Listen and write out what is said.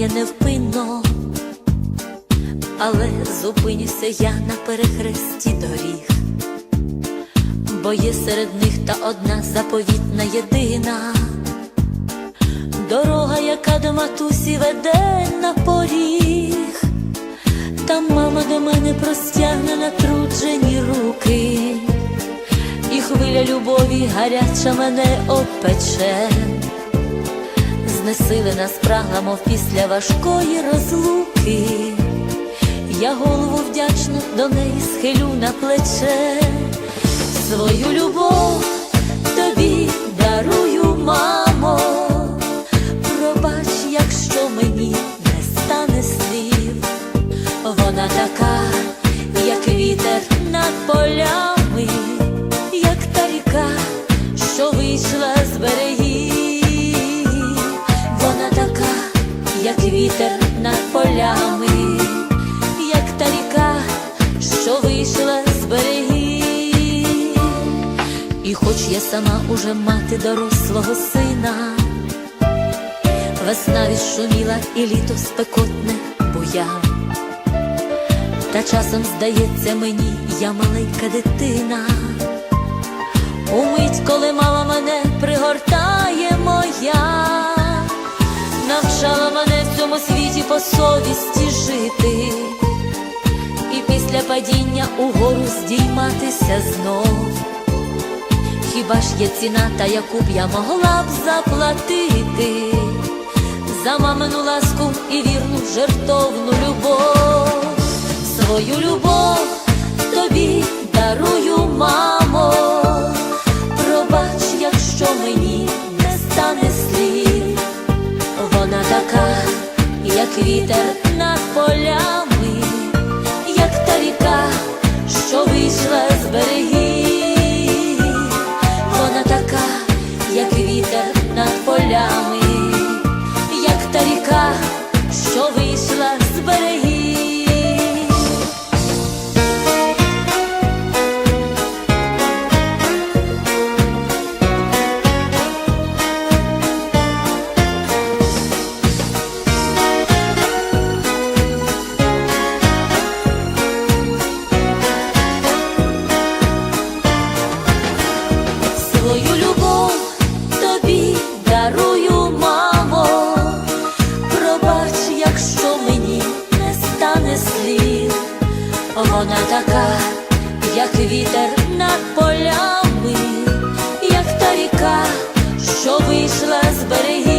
минає невпинно, але зупинюся я на перехресті доріг, бо є серед них та одна заповітна єдина. Дорога, яка до матусі веде на поріг, там мама до мене простягне натруджені руки, і хвиля любові гаряча мене опече, знесилена спрагла, мов після важкої розлуки, я голову вдячно до неї схилю на плече, свою любов вітер над полями, як та ріка, що вийшла з берегів, і хоч я сама уже мати дорослого сина. Весна відшуміла і літо спекотне буяв. Та часом здається мені, я маленька дитина. Совісті жити, і після падіння угору здійматися знов. Хіба ж є ціна, та яку б я могла б заплатити? за мамину ласку і вірну жертовну любов, свою любов тобі дарую, мамо, пробач, якщо мені не стане слів, вона така, як вітер над полями, вона така, як вітер над полями, як та ріка, що вийшла з берегів,